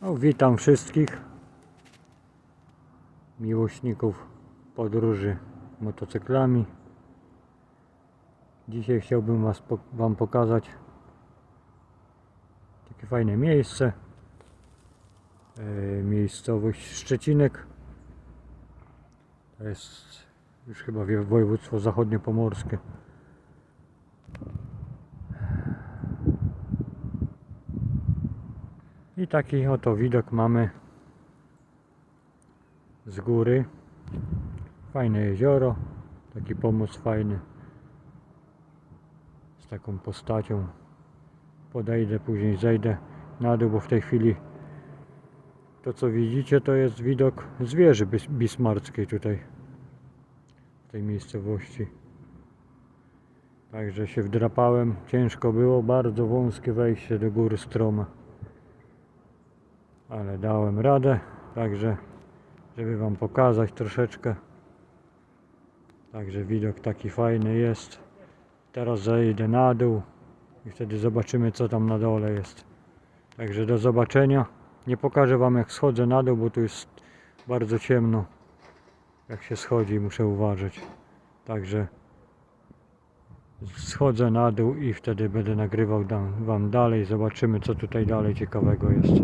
No, witam wszystkich miłośników podróży motocyklami. Dzisiaj chciałbym was, Wam pokazać takie fajne miejsce. E, miejscowość Szczecinek. To jest już chyba województwo zachodniopomorskie. I taki oto widok mamy z góry. Fajne jezioro, taki pomost fajny z taką postacią. Podejdę, później zejdę na dół, bo w tej chwili to co widzicie to jest widok z wieży bis- bismarckiej tutaj w tej miejscowości. Także się wdrapałem, ciężko było, bardzo wąskie wejście do góry stroma ale dałem radę, także żeby Wam pokazać troszeczkę. Także widok taki fajny jest. Teraz zejdę na dół i wtedy zobaczymy co tam na dole jest. Także do zobaczenia. Nie pokażę Wam jak schodzę na dół, bo tu jest bardzo ciemno. Jak się schodzi muszę uważać. Także schodzę na dół i wtedy będę nagrywał Wam dalej. Zobaczymy co tutaj dalej ciekawego jest.